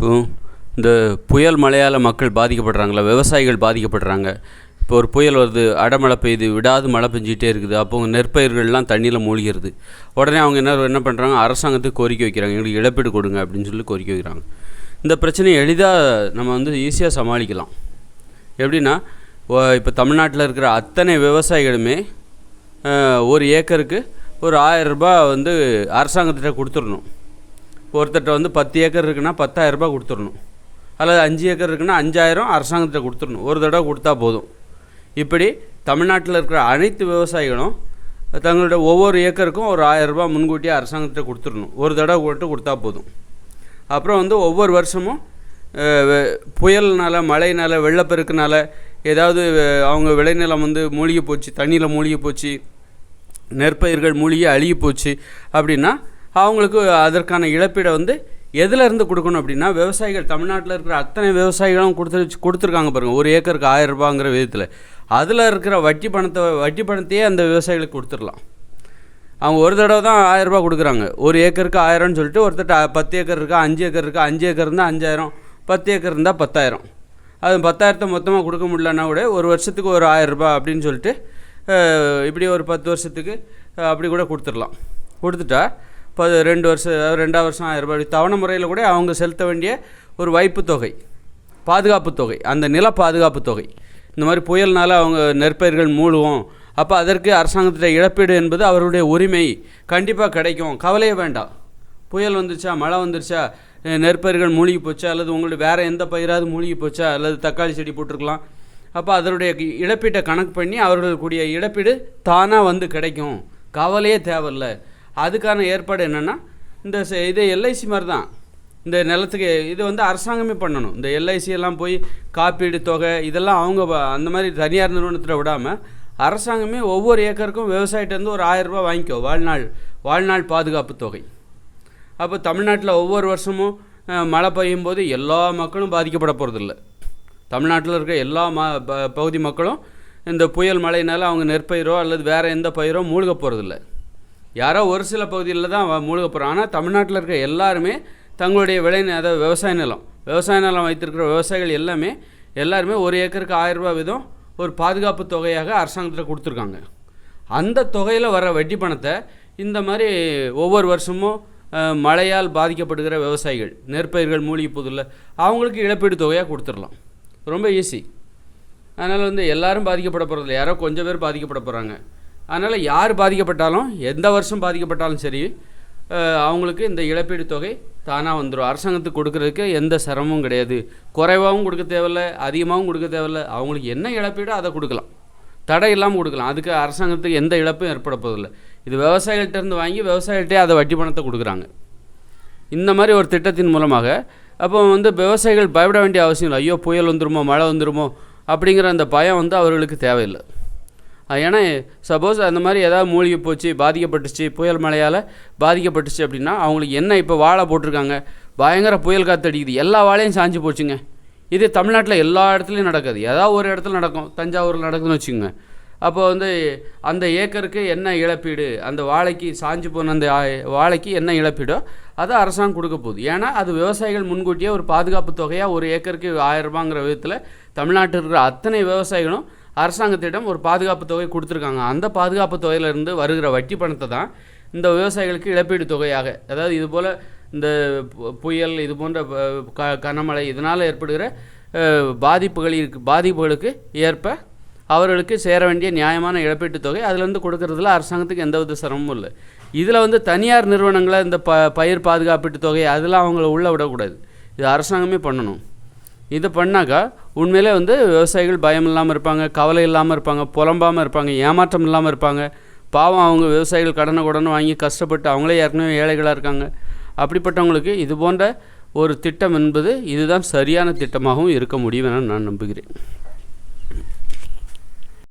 இப்போ இந்த புயல் மழையால் மக்கள் பாதிக்கப்படுறாங்களா? விவசாயிகள் பாதிக்கப்படுறாங்க. இப்போ ஒரு புயல் வருது அடமழை பெய்யுது விடாது மழை பெஞ்சிக்கிட்டே இருக்குது. அப்போ நெற்பயிர்கள்லாம் தண்ணியில் மூழ்கிறது. உடனே அவங்க என்ன என்ன பண்ணுறாங்க அரசாங்கத்துக்கு கோரிக்கை வைக்கிறாங்க. எங்களுக்கு இழப்பீடு கொடுங்க அப்படின்னு சொல்லி கோரிக்கை வைக்கிறாங்க. இந்த பிரச்சனையை எளிதாக நம்ம வந்து ஈஸியாக சமாளிக்கலாம். எப்படின்னா இப்போ தமிழ்நாட்டில் இருக்கிற அத்தனை விவசாயிகளுமே ஒரு ஏக்கருக்கு ஒரு ஆயிரம் ரூபாய் வந்து அரசாங்கத்திட்ட கொடுத்துடணும். ஒருத்தர்கிட்ட வந்து பத்து ஏக்கர் இருக்குன்னா பத்தாயிரம் ரூபாய் கொடுத்துடணும். அல்லது அஞ்சு ஏக்கர் இருக்குன்னா அஞ்சாயிரம் அரசாங்கத்திட்ட கொடுத்துடணும். ஒரு தடவை கொடுத்தா போதும். இப்படி தமிழ்நாட்டில் இருக்கிற அனைத்து விவசாயிகளும் தங்களுடைய ஒவ்வொரு ஏக்கருக்கும் ஒரு ஆயிரம் முன்கூட்டியே அரசாங்கத்திட்ட கொடுத்துடணும். ஒரு தடவை மட்டும் கொடுத்தா போதும். அப்புறம் வந்து ஒவ்வொரு வருஷமும் புயல்னால் மழைனால் புயல்னால வெள்ளப்பெருக்குனால ஏதாவது அவங்க விளைநிலம் வந்து மூழ்கி போச்சு தண்ணியில் மூழ்கி போச்சு நெற்பயிர்கள் மூழ்கி அழுகி போச்சு அப்படின்னா அவங்களுக்கு அதற்கான இழப்பீடை வந்து எதுலேருந்து கொடுக்கணும் அப்படின்னா விவசாயிகள் தமிழ்நாட்டில் இருக்கிற அத்தனை விவசாயிகளும் கொடுத்து கொடுத்துருக்காங்க பாருங்கள் ஒரு ஏக்கருக்கு ஆயிரம் ரூபாங்கிற விதத்தில். அதில் இருக்கிற வட்டி பணத்தை வட்டி பணத்தையே அந்த விவசாயிகளுக்கு கொடுத்துடலாம். அவங்க ஒரு தடவை தான் ஆயிரரூபா கொடுக்குறாங்க. ஒரு ஏக்கருக்கு ஆயிரம்னு சொல்லிட்டு ஒருத்தட்ட பத்து ஏக்கர் இருக்கா அஞ்சு ஏக்கர் இருக்கா அஞ்சு ஏக்கர் இருந்தால் அஞ்சாயிரம் பத்து ஏக்கர் இருந்தால் பத்தாயிரம். அது பத்தாயிரத்தை மொத்தமாக கொடுக்க முடியலன்னா கூட ஒரு வருஷத்துக்கு ஒரு ஆயிரரூபா அப்படின்னு சொல்லிட்டு இப்படி ஒரு பத்து வருஷத்துக்கு அப்படி கூட கொடுத்துடலாம். கொடுத்துட்டா இப்போ ரெண்டு வருஷம் ரெண்டாவது வருஷம் ஆயிரம் ரூபாய். தவணை முறையில் கூட அவங்க செலுத்த வேண்டிய ஒரு வைப்பு தொகை பாதுகாப்பு தொகை அந்த நில பாதுகாப்பு தொகை. இந்த மாதிரி புயல்னால அவங்க நெற்பயிர்கள் மூழ்கும். அப்போ அதற்கு அரசாங்கத்திட்ட இழப்பீடு என்பது அவருடைய உரிமை கண்டிப்பாக கிடைக்கும். கவலையே வேண்டாம். புயல் வந்துச்சா மழை வந்துருச்சா நெற்பயிர்கள் மூழ்கி போச்சா அல்லது உங்களுடைய வேறு எந்த பயிராவது மூழ்கி போச்சா அல்லது தக்காளி செடி போட்டிருக்கலாம். அப்போ அதனுடைய இழப்பீட்டை கணக்கு பண்ணி அவர்களுக்குரிய இழப்பீடு தானாக வந்து கிடைக்கும். கவலையே தேவையில்லை. அதுக்கான ஏற்பாடு என்னென்னா இந்த செ- எல்ஐசி மாதிரி தான் இந்த நிலத்துக்கு இது வந்து அரசாங்கமே பண்ணணும். இந்த எல்ஐசி எல்லாம் போய் காப்பீடு தொகை இதெல்லாம் அவங்க அந்த மாதிரி தனியார் நிறுவனத்தில் விடாமல் அரசாங்கமே ஒவ்வொரு ஏக்கருக்கும் விவசாயிட்டேருந்து ஒரு ஆயிரம் ரூபாய் வாங்கிக்கோ வாழ்நாள் வாழ்நாள் பாதுகாப்பு தொகை. அப்போ தமிழ்நாட்டில் ஒவ்வொரு வருஷமும் மழை பெய்யும் போது எல்லா மக்களும் பாதிக்கப்பட போகிறதில்ல தமிழ்நாட்டில் இருக்க எல்லா ம ப- பகுதி மக்களும் இந்த புயல் மழையினால அவங்க நெற்பயிரோ அல்லது வேறு எந்த பயிரோ மூழ்க போகிறதில்ல யாரோ ஒரு சில பகுதியில் தான் வ- மூழ்க ஆனால் தமிழ்நாட்டில் இருக்கிற எல்லாருமே தங்களுடைய விளை அதாவது விவசாய நிலம் விவசாய நிலம் வைத்திருக்கிற விவசாயிகள் எல்லாமே எல்லாருமே ஒரு ஏக்கருக்கு ஆயிரம் விதம் வீதம் ஒரு பாதுகாப்பு தொகையாக அரசாங்கத்தில் கொடுத்துருக்காங்க. அந்த தொகையில் வர வட்டி பணத்தை இந்த மாதிரி ஒவ்வொரு வருஷமும் மழையால் பாதிக்கப்படுகிற விவசாயிகள் நெற்பயிர்கள் மூலிகை போதில்ல அவங்களுக்கு இழப்பீடு தொகையாக கொடுத்துடலாம். ரொம்ப ஈஸி அதனால் வந்து எல்லாரும் பாதிக்கப்பட போகிறதில்ல யாரோ கொஞ்சம் பேர் பாதிக்கப்பட போகிறாங்க அதனால் யார் பாதிக்கப்பட்டாலும் எந்த வருஷம் பாதிக்கப்பட்டாலும் சரி அவங்களுக்கு இந்த இழப்பீடு தொகை தானாக வந்துடும் அரசாங்கத்துக்கு கொடுக்குறதுக்கு எந்த சிரமமும் கிடையாது. குறைவாகவும் கொடுக்க தேவையில்ல அதிகமாகவும் கொடுக்க தேவையில்ல. அவங்களுக்கு என்ன இழப்பீடோ அதை கொடுக்கலாம். தடை இல்லாமல் கொடுக்கலாம். அதுக்கு அரசாங்கத்துக்கு எந்த இழப்பும் ஏற்பட போதில்லை இது விவசாயிகள்ட்ட இருந்து வாங்கி விவசாயிகிட்டே அதை வட்டி பணத்தை கொடுக்குறாங்க. இந்த மாதிரி ஒரு திட்டத்தின் மூலமாக அப்போ வந்து விவசாயிகள் பயப்பட வேண்டிய அவசியம் இல்லை. ஐயோ புயல் வந்துருமோ மழை வந்துருமோ அப்படிங்கிற அந்த பயம் வந்து அவர்களுக்கு தேவையில்லை. ஏன்னா சப்போஸ் அந்த மாதிரி ஏதாவது மூழ்கி போச்சு பாதிக்கப்பட்டுச்சு புயல் மழையால் பாதிக்கப்பட்டுச்சு அப்படின்னா அவங்களுக்கு என்ன இப்போ வாழை போட்டிருக்காங்க? பயங்கர புயல் காற்று அடிக்குது. எல்லா வாழையும் சாஞ்சு போச்சுங்க. இது தமிழ்நாட்டில் எல்லா இடத்துலையும் நடக்குது. ஏதாவது ஒரு இடத்துல நடக்கும். தஞ்சாவூரில் நடக்குதுன்னு வச்சுக்கோங்க. அப்போ வந்து அந்த ஏக்கருக்கு என்ன இழப்பீடு? அந்த வாழைக்கு சாஞ்சு போன அந்த வாழைக்கு என்ன இழப்பீடோ அதை அரசாங்கம் கொடுக்க போகுது. ஏன்னா அது விவசாயிகள் முன்கூட்டியே ஒரு பாதுகாப்பு தொகையாக ஒரு ஏக்கருக்கு ஆயிரம் ரூபாங்கிற விதத்தில் தமிழ்நாட்டில் இருக்கிற அத்தனை விவசாயிகளும் அரசாங்கத்திடம் ஒரு பாதுகாப்பு தொகை கொடுத்துருக்காங்க. அந்த பாதுகாப்பு தொகையிலிருந்து வருகிற வட்டி பணத்தை தான் இந்த விவசாயிகளுக்கு இழப்பீடு தொகையாக அதாவது இது போல் இந்த பு- புயல் இது போன்ற க கனமழை இதனால் ஏற்படுகிற பாதிப்புகள் பாதிப்புகளுக்கு பாதிப்புகளுக்கு ஏற்ப அவர்களுக்கு சேர வேண்டிய நியாயமான இழப்பீட்டுத் தொகை அதுலேருந்து கொடுக்கறதுல அரசாங்கத்துக்கு எந்தவித சிரமமும் இல்லை. இதில் வந்து தனியார் நிறுவனங்களை இந்த ப பயிர் பாதுகாப்பீட்டுத் தொகை அதெல்லாம் அவங்கள உள்ளே விடக்கூடாது. இது அரசாங்கமே பண்ணணும். இதை பண்ணாக்கா உண்மையிலே வந்து விவசாயிகள் பயம் இல்லாமல் இருப்பாங்க கவலை இல்லாமல் இருப்பாங்க புலம்பாமல் இருப்பாங்க ஏமாற்றம் இல்லாமல் இருப்பாங்க. பாவம் அவங்க விவசாயிகள் கடனை உடனே வாங்கி கஷ்டப்பட்டு அவங்களே ஏற்கனவே ஏழைகளாக இருக்காங்க. அப்படிப்பட்டவங்களுக்கு இது போன்ற ஒரு திட்டம் என்பது இதுதான் சரியான திட்டமாகவும் இருக்க முடியும் என நான் நம்புகிறேன்.